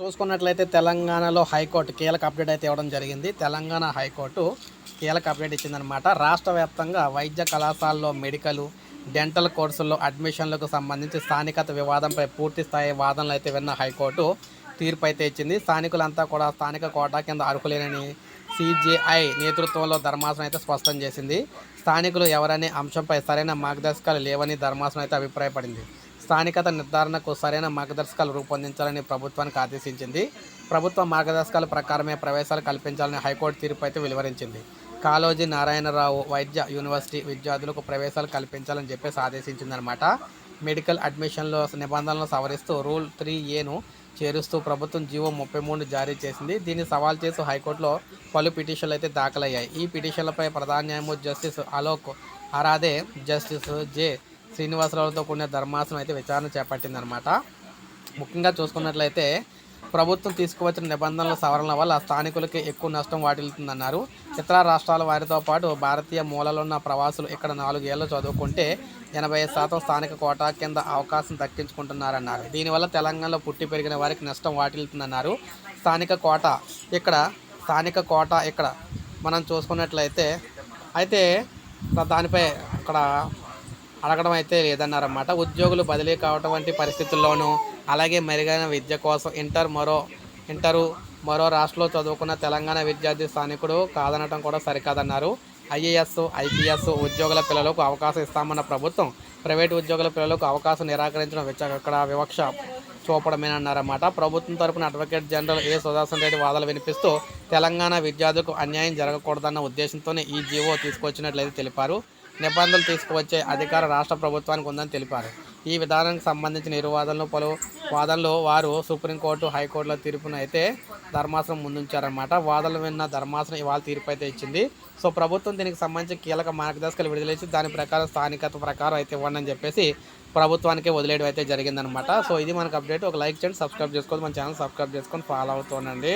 చూసుకున్నట్లయితే తెలంగాణలో హైకోర్టు కీలక అప్డేట్ అయితే ఇవ్వడం జరిగింది. తెలంగాణ హైకోర్టు కీలక అప్డేట్ ఇచ్చిందనమాట రాష్ట్ర వ్యాప్తంగా వైద్య కళాశాలలో మెడికల్ డెంటల్ కోర్సుల్లో అడ్మిషన్లకు సంబంధించి స్థానికత వివాదంపై పూర్తి స్థాయి వాదనలు అయితే విన్న హైకోర్టు తీర్పు అయితే ఇచ్చింది. స్థానికులంతా కూడా స్థానిక కోటా కింద అర్హులేనని సిజేఐ నేతృత్వంలో ధర్మాసనం అయితే స్పష్టం చేసింది. స్థానికులు ఎవరనే అంశంపై సరైన మార్గదర్శకాలు లేవని ధర్మాసనం అయితే అభిప్రాయపడింది. స్థానికత నిర్ధారణకు సరైన మార్గదర్శకాలు రూపొందించాలని ప్రభుత్వానికి ఆదేశించింది. ప్రభుత్వ మార్గదర్శకాల ప్రకారమే ప్రవేశాలు కల్పించాలని హైకోర్టు తీర్పు అయితే వెలువరించింది. కాళోజీ నారాయణరావు వైద్య యూనివర్సిటీ విద్యార్థులకు ప్రవేశాలు కల్పించాలని చెప్పేసి ఆదేశించిందనమాట మెడికల్ అడ్మిషన్లో నిబంధనలను సవరిస్తూ రూల్ త్రీ ఏను చేరుస్తూ ప్రభుత్వం జీవో ముప్పై మూడు జారీ చేసింది. దీన్ని సవాల్ చేస్తూ హైకోర్టులో పలు పిటిషన్లు అయితే దాఖలయ్యాయి. ఈ పిటిషన్లపై ప్రధాన న్యాయమూర్తి justice Alok Aradhe justice J. శ్రీనివాసరావుతో కూడిన ధర్మాసనం అయితే విచారణ చేపట్టిందనమాట ముఖ్యంగా చూసుకున్నట్లయితే ప్రభుత్వం తీసుకువచ్చిన నిబంధనల సవరణ వల్ల స్థానికులకి ఎక్కువ నష్టం వాటిల్లుతుందన్నారు. ఇతర రాష్ట్రాల వారితో పాటు భారతీయ మూలలో ఉన్న ప్రవాసులు ఇక్కడ నాలుగేళ్ళు చదువుకుంటే ఎనభై శాతం స్థానిక కోటా కింద అవకాశం దక్కించుకుంటున్నారన్నారు. దీనివల్ల తెలంగాణలో పుట్టి పెరిగిన వారికి నష్టం వాటిల్లుతుందన్నారు. స్థానిక కోట ఇక్కడ స్థానిక కోట ఇక్కడ మనం చూసుకున్నట్లయితే అయితే దానిపై అక్కడ అడగడం అయితే లేదన్నారన్నమాట. ఉద్యోగులు బదిలీ కావటం వంటి పరిస్థితుల్లోనూ అలాగే మెరుగైన విద్య కోసం ఇంటర్ మరో ఇంటరు మరో రాష్ట్రంలో చదువుకున్న తెలంగాణ విద్యార్థి స్థానికుడు కాదనటం కూడా సరికాదన్నారు. ఐఏఎస్ ఐపీఎస్ ఉద్యోగుల పిల్లలకు అవకాశం ఇస్తామన్న ప్రభుత్వం ప్రైవేటు ఉద్యోగుల పిల్లలకు అవకాశం నిరాకరించడం ఇక్కడ వివక్ష చూపడమేనన్నారన్నమాట. ప్రభుత్వం తరపున advocate general A Sudarshan Reddy వాదనలు వినిపిస్తూ తెలంగాణ విద్యార్థులకు అన్యాయం జరగకూడదన్న ఉద్దేశంతోనే ఈ జీవో తీసుకొచ్చినట్లయితే తెలిపారు. నిబంధనలు తీసుకువచ్చే అధికార రాష్ట్ర ప్రభుత్వానికి ఉందని తెలిపారు. ఈ విధానానికి సంబంధించిన ఇరు వాదనలు పలు వాదనలు వారు సుప్రీంకోర్టు హైకోర్టుల తీర్పును అయితే ధర్మాసనం ముందుంచారనమాట వాదనలు విన్న ధర్మాసనం ఇవాళ తీర్పు అయితే ఇచ్చింది. సో ప్రభుత్వం దీనికి సంబంధించి కీలక మార్గదర్శకాలు విడుదలేసి దాని ప్రకారం స్థానికత ప్రకారం అయితే ఇవ్వండి అని చెప్పేసి ప్రభుత్వానికి వదిలేయడం అయితే జరిగిందనమాట సో ఇది మనకు అప్డేట్. ఒక లైక్ చేయండి సబ్స్క్రైబ్ చేసుకోండి మన ఛానల్ సబ్స్క్రైబ్ చేసుకొని ఫాలో అవుతుండండి